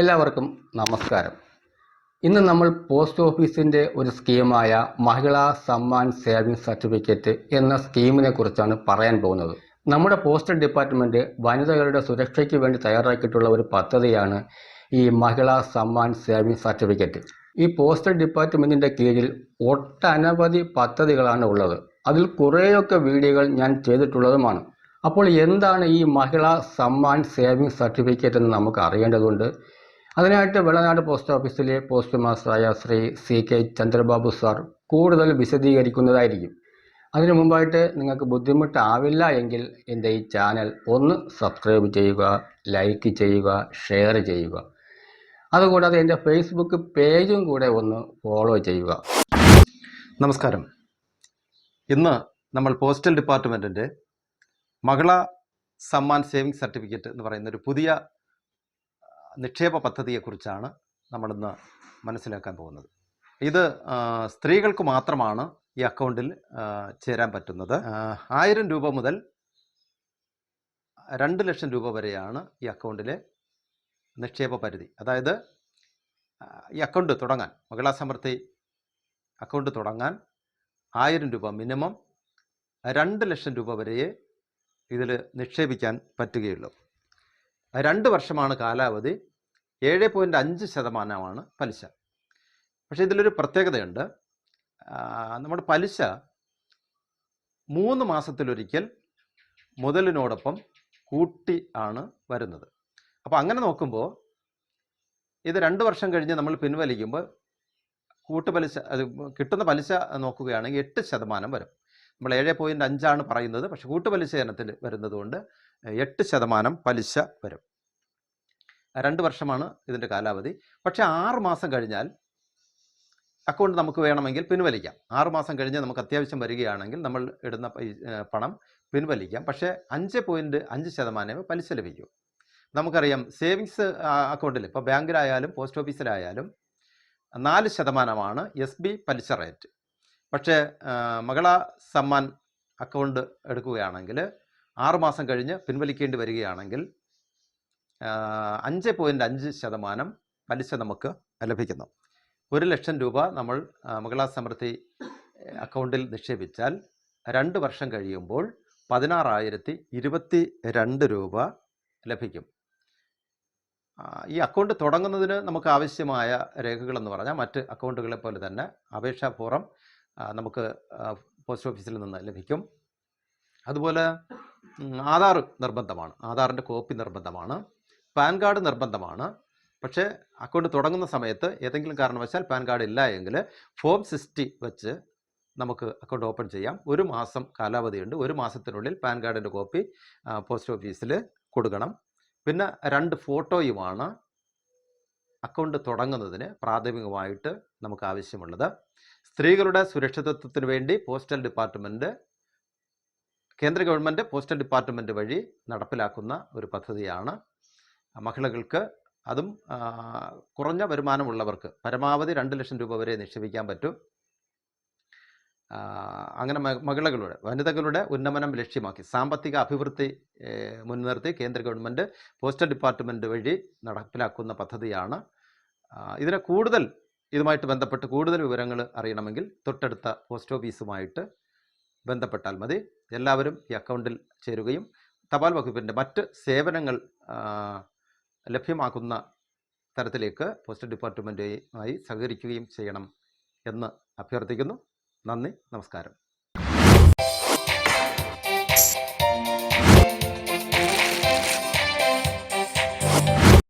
എല്ലാവർക്കും നമസ്കാരം. ഇന്ന് നമ്മൾ പോസ്റ്റ് ഓഫീസിന്റെ ഒരു സ്കീമായ മഹിളാ സമ്മാൻ സേവിംഗ് സർട്ടിഫിക്കറ്റ് എന്ന സ്കീമിനെ കുറിച്ചാണ് പറയാൻ പോകുന്നത്. നമ്മുടെ പോസ്റ്റൽ ഡിപ്പാർട്ട്മെന്റ് വനിതകളുടെ സുരക്ഷയ്ക്ക് വേണ്ടി തയ്യാറാക്കിയിട്ടുള്ള ഒരു പദ്ധതിയാണ് ഈ മഹിളാ സമ്മാൻ സേവിംഗ് സർട്ടിഫിക്കറ്റ്. ഈ പോസ്റ്റൽ ഡിപ്പാർട്ട്മെന്റിന്റെ കീഴിൽ ഒട്ടനവധി പദ്ധതികളാണ് ഉള്ളത്. അതിൽ കുറേയൊക്കെ വീഡിയോകൾ ഞാൻ ചെയ്തിട്ടുള്ളതുമാണ്. അപ്പോൾ എന്താണ് ഈ മഹിളാ സമ്മാൻ സേവിംഗ് സർട്ടിഫിക്കറ്റ് എന്ന് നമുക്ക് അറിയേണ്ടതുണ്ട്? അതിനായിട്ട് വെള്ളനാട് പോസ്റ്റ് ഓഫീസിലെ post മാസ്റ്ററായ Shri C K Chandrababu sir കൂടുതൽ വിശദീകരിക്കുന്നതായിരിക്കും. അതിനു മുമ്പായിട്ട് നിങ്ങൾക്ക് ബുദ്ധിമുട്ടാവില്ല എങ്കിൽ എന്റെ ഈ ചാനൽ ഒന്ന് സബ്സ്ക്രൈബ് ചെയ്യുക ലൈക്ക് ചെയ്യുക ഷെയർ ചെയ്യുക. അതുകൂടാതെ എന്റെ ഫേസ്ബുക്ക് പേജും കൂടെ ഒന്ന് ഫോളോ ചെയ്യുക. നമസ്കാരം. ഇന്ന് നമ്മൾ പോസ്റ്റൽ ഡിപ്പാർട്ട്മെന്റിന്റെ മകള സമ്മാൻ സേവിംഗ് സർട്ടിഫിക്കറ്റ് എന്ന് പറയുന്ന ഒരു പുതിയ നിക്ഷേപ പദ്ധതിയെക്കുറിച്ചാണ് നമ്മളിന്ന് മനസ്സിലാക്കാൻ പോകുന്നത്. ഇത് സ്ത്രീകൾക്ക് മാത്രമാണ് ഈ അക്കൗണ്ടിൽ ചേരാൻ പറ്റുന്നത്. ആയിരം രൂപ മുതൽ രണ്ട് ലക്ഷം രൂപ വരെയാണ് ഈ അക്കൗണ്ടിലെ നിക്ഷേപ പരിധി. അതായത് ഈ അക്കൗണ്ട് തുടങ്ങാൻ മകളാ സമൃദ്ധി അക്കൗണ്ട് തുടങ്ങാൻ ആയിരം രൂപ മിനിമം രണ്ട് ലക്ഷം രൂപ വരെയേ ഇതിൽ നിക്ഷേപിക്കാൻ പറ്റുകയുള്ളൂ. രണ്ട് വർഷമാണ് കാലാവധി ഏഴ് പോയിന്റ് അഞ്ച് ശതമാനമാണ് പലിശ. പക്ഷേ ഇതിലൊരു പ്രത്യേകതയുണ്ട്. നമ്മുടെ പലിശ മൂന്ന് മാസത്തിലൊരിക്കൽ മുതലിനോടൊപ്പം കൂട്ടി ആണ് വരുന്നത്. അപ്പോൾ അങ്ങനെ നോക്കുമ്പോൾ ഇത് രണ്ട് വർഷം കഴിഞ്ഞ് നമ്മൾ പിൻവലിക്കുമ്പോൾ കൂട്ടുപലിശ അത് കിട്ടുന്ന പലിശ നോക്കുകയാണെങ്കിൽ എട്ട് ശതമാനം വരും. നമ്മൾ ഏഴ് പോയിന്റ് അഞ്ചാണ് പറയുന്നത്. പക്ഷേ കൂട്ടുപലിശ ഇനത്തിൽ വരുന്നതുകൊണ്ട് എട്ട് ശതമാനം പലിശ വരും. രണ്ട് വർഷമാണ് ഇതിന്റെ കാലാവധി. പക്ഷേ ആറ് മാസം കഴിഞ്ഞാൽ അക്കൗണ്ട് നമുക്ക് വേണമെങ്കിൽ പിൻവലിക്കാം. ആറ് മാസം കഴിഞ്ഞ് നമുക്ക് അത്യാവശ്യം വരികയാണെങ്കിൽ നമ്മൾ ഇടുന്ന പണം പിൻവലിക്കാം. പക്ഷേ അഞ്ച് പോയിന്റ് അഞ്ച് ശതമാനമേ പലിശ ലഭിക്കൂ. നമുക്കറിയാം സേവിങ്സ് അക്കൗണ്ടിൽ ഇപ്പോൾ ബാങ്കിലായാലും പോസ്റ്റ് ഓഫീസിലായാലും നാല് ശതമാനമാണ് എസ് ബി പലിശ റേറ്റ്. പക്ഷേ മകള സമ്മാൻ അക്കൗണ്ട് എടുക്കുകയാണെങ്കിൽ ആറുമാസം കഴിഞ്ഞ് പിൻവലിക്കേണ്ടി വരികയാണെങ്കിൽ അഞ്ച് പോയിന്റ് അഞ്ച് ശതമാനം പലിശ നമുക്ക് ലഭിക്കുന്നു. ഒരു ലക്ഷം രൂപ നമ്മൾ മകളാ സമൃദ്ധി അക്കൗണ്ടിൽ നിക്ഷേപിച്ചാൽ രണ്ട് വർഷം കഴിയുമ്പോൾ പതിനാറായിരത്തി ഇരുപത്തി രണ്ട് രൂപ ലഭിക്കും. ഈ അക്കൗണ്ട് തുടങ്ങുന്നതിന് നമുക്ക് ആവശ്യമായ രേഖകളെന്ന് പറഞ്ഞാൽ മറ്റ് അക്കൗണ്ടുകളെ പോലെ തന്നെ അപേക്ഷാ ഫോറം നമുക്ക് പോസ്റ്റ് ഓഫീസിൽ നിന്ന് ലഭിക്കും. അതുപോലെ ആധാർ നിർബന്ധമാണ്. ആധാറിന്റെ കോപ്പി നിർബന്ധമാണ്. പാൻ കാർഡ് നിർബന്ധമാണ്. പക്ഷേ അക്കൗണ്ട് തുടങ്ങുന്ന സമയത്ത് ഏതെങ്കിലും കാരണവശാൽ പാൻ കാർഡ് ഇല്ല എങ്കിൽ ഫോം സിക്സ്റ്റി വെച്ച് നമുക്ക് അക്കൗണ്ട് ഓപ്പൺ ചെയ്യാം. ഒരു മാസം കാലാവധിയുണ്ട്. ഒരു മാസത്തിനുള്ളിൽ പാൻ കാർഡിന്റെ കോപ്പി പോസ്റ്റ് ഓഫീസിൽ കൊടുക്കണം. പിന്നെ രണ്ട് ഫോട്ടോയുമാണ് അക്കൗണ്ട് തുടങ്ങുന്നതിന് പ്രാഥമികമായിട്ട് നമുക്ക് ആവശ്യമുള്ളത്. സ്ത്രീകളുടെ സുരക്ഷിതത്വത്തിന് വേണ്ടി പോസ്റ്റൽ ഡിപ്പാർട്ട്മെന്റ് കേന്ദ്ര ഗവൺമെന്റ് പോസ്റ്റൽ ഡിപ്പാർട്ട്മെന്റ് വഴി നടപ്പിലാക്കുന്ന ഒരു പദ്ധതിയാണ് മഹിളകൾക്ക് അതും കുറഞ്ഞ വരുമാനമുള്ളവർക്ക് പരമാവധി രണ്ട് ലക്ഷം രൂപ വരെ നിക്ഷേപിക്കാൻ പറ്റും. അങ്ങനെ മഹിളകളുടെ വനിതകളുടെ ഉന്നമനം ലക്ഷ്യമാക്കി സാമ്പത്തിക അഭിവൃദ്ധി മുൻനിർത്തി കേന്ദ്ര ഗവൺമെന്റ് പോസ്റ്റൽ ഡിപ്പാർട്ട്മെന്റ് വഴി നടപ്പിലാക്കുന്ന പദ്ധതിയാണ്. ഇതിനെ കൂടുതൽ ഇതുമായിട്ട് ബന്ധപ്പെട്ട് കൂടുതൽ വിവരങ്ങൾ അറിയണമെങ്കിൽ തൊട്ടടുത്ത പോസ്റ്റ് ഓഫീസുമായിട്ട് ബന്ധപ്പെട്ടാൽ മതി. എല്ലാവരും ഈ അക്കൗണ്ടിൽ ചേരുകയും തപാൽ വകുപ്പിന്റെ മറ്റ് സേവനങ്ങൾ ലഭ്യമാക്കുന്ന തരത്തിലേക്ക് പോസ്റ്റൽ ഡിപ്പാർട്ട്മെന്റുമായി സഹകരിക്കുകയും ചെയ്യണം എന്ന് അഭ്യർത്ഥിക്കുന്നു. നന്ദി നമസ്കാരം.